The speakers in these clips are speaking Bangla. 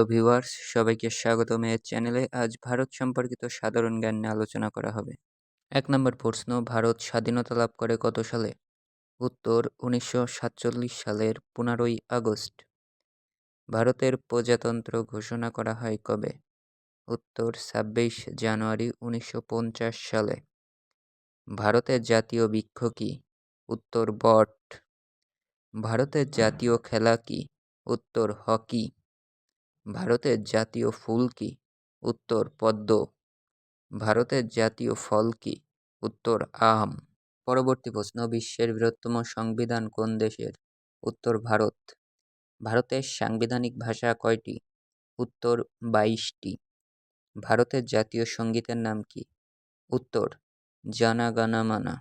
হ্যালো ভিউয়ার্স সবাইকে স্বাগতম এই চ্যানেলে আজ ভারত সম্পর্কিত সাধারণ জ্ঞান নিয়ে আলোচনা করা হবে। এক নম্বর প্রশ্ন, ভারত স্বাধীনতা লাভ করে কত সালে? উত্তর, উনিশশো সাতচল্লিশ সালের পনেরোই আগস্ট। ভারতের প্রজাতন্ত্র ঘোষণা করা হয় কবে? উত্তর, ছাব্বিশ জানুয়ারি উনিশশো পঞ্চাশ সালে। ভারতের জাতীয় বৃক্ষ কী? উত্তর, বট। ভারতের জাতীয় খেলা কী? উত্তর, হকি। ভারতের জাতীয় ফুল কি? উত্তর, পদ্ম। ভারতের জাতীয় ফল কি? উত্তর, আম। পরবর্তী প্রশ্ন, বিশ্বের বৃহত্তম সংবিধান কোন দেশের? উত্তর, ভারত। ভারতের সাংবিধানিক ভাষা কয়টি? উত্তর, বাইশটি। ভারতের জাতীয় সঙ্গীতের নাম কি? উত্তর, জানাগানামানা।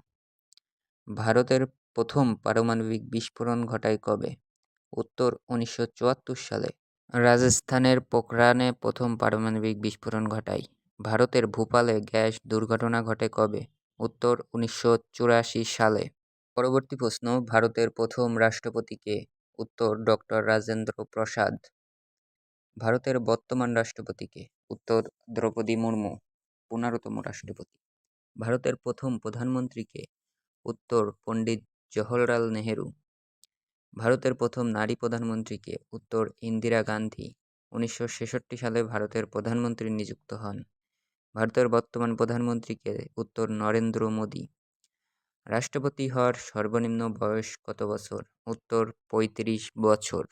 ভারতের প্রথম পারমাণবিক বিস্ফোরণ ঘটায় কবে? উত্তর, উনিশশো চুয়াত্তর সালে। রাজস্থানের পোখরানে প্রথম পারমাণবিক বিস্ফোরণ ঘটায়। ভারতের ভূপালে গ্যাস দুর্ঘটনা ঘটে কবে? উত্তর, উনিশশো চুরাশি সালে। পরবর্তী প্রশ্ন, ভারতের প্রথম রাষ্ট্রপতিকে উত্তর ডক্টর রাজেন্দ্র প্রসাদ। ভারতের বর্তমান রাষ্ট্রপতিকে উত্তর, দ্রৌপদী মুর্মু, পনেরোতম রাষ্ট্রপতি। ভারতের প্রথম প্রধানমন্ত্রীকে উত্তর, পণ্ডিত জওহরলাল নেহেরু। ভারতের প্রথম নারী প্রধানমন্ত্রীকে উত্তর ইন্দিরা গান্ধী উনিশশো ছেষট্টি সালে ভারতের প্রধানমন্ত্রী নিযুক্ত হন। ভারতের বর্তমান প্রধানমন্ত্রীকে উত্তর নরেন্দ্র মোদী। রাষ্ট্রপতি হওয়ার সর্বনিম্ন বয়স কত বছর? উত্তর পঁয়ত্রিশ বছর।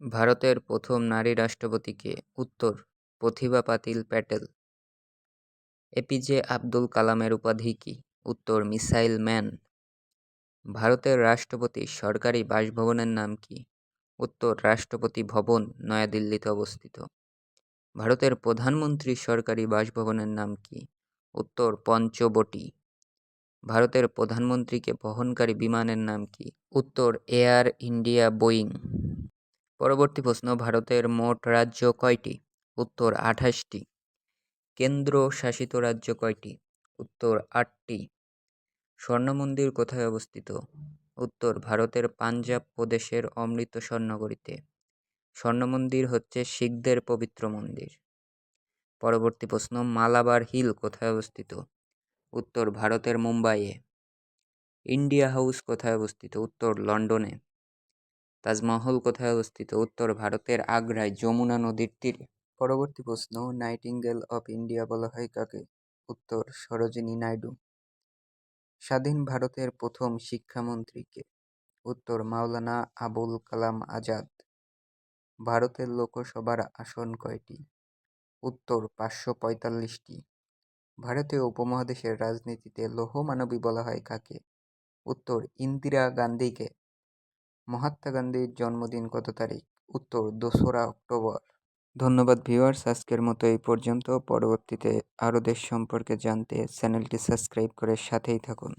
ভারতের প্রথম নারী রাষ্ট্রপতিকে উত্তর প্রতিভা পাতিল প্যাটেল। এপিজে আব্দুল কালামের উপাধি কী? উত্তর মিসাইল ম্যান। ভারতের রাষ্ট্রপতির সরকারি বাসভবনের নাম কি? উত্তর, রাষ্ট্রপতি ভবন, নয়াদিল্লিতে অবস্থিত। ভারতের প্রধানমন্ত্রীর সরকারি বাসভবনের নাম কি? উত্তর, পঞ্চবটি। ভারতের প্রধানমন্ত্রীকে বহনকারী বিমানের নাম কি? উত্তর, এয়ার ইন্ডিয়া বোয়িং। পরবর্তী প্রশ্ন, ভারতের মোট রাজ্য কয়টি? উত্তর, আঠাশটি। কেন্দ্র শাসিত রাজ্য কয়টি? উত্তর, আটটি। স্বর্ণমন্দির কোথায় অবস্থিত? উত্তর, ভারতের পাঞ্জাব প্রদেশের অমৃতসর নগরীতে। স্বর্ণমন্দির হচ্ছে শিখদের পবিত্র মন্দির। পরবর্তী প্রশ্ন, মালাবার হিল কোথায় অবস্থিত? উত্তর, ভারতের মুম্বাইয়ে। ইন্ডিয়া হাউস কোথায় অবস্থিত? উত্তর, লন্ডনে। তাজমহল কোথায় অবস্থিত? উত্তর, ভারতের আগ্রায়, যমুনা নদীর তীরে। পরবর্তী প্রশ্ন, নাইটিঙ্গেল অফ ইন্ডিয়া বলা হয় কাকে? উত্তর, সরোজিনী নাইডু। স্বাধীন ভারতের প্রথম শিক্ষামন্ত্রীকে। উত্তর, মাওলানা আবুল কালাম আজাদ। ভারতের লোকসভার আসন কয়টি? উত্তর, পাঁচশো পঁয়তাল্লিশটি। ভারতীয় উপমহাদেশের রাজনীতিতে লৌহ মানবী বলা হয় কাকে? উত্তর, ইন্দিরা গান্ধীকে। মহাত্মা গান্ধীর জন্মদিন কত তারিখ? উত্তর, দোসরা অক্টোবর। ধন্যবাদ ভিউয়ার্স, আজকের মতো এই পর্যন্ত। পরবর্তীতে আরও দেশ সম্পর্কে জানতে চ্যানেলটি সাবস্ক্রাইব করে সাথেই থাকুন।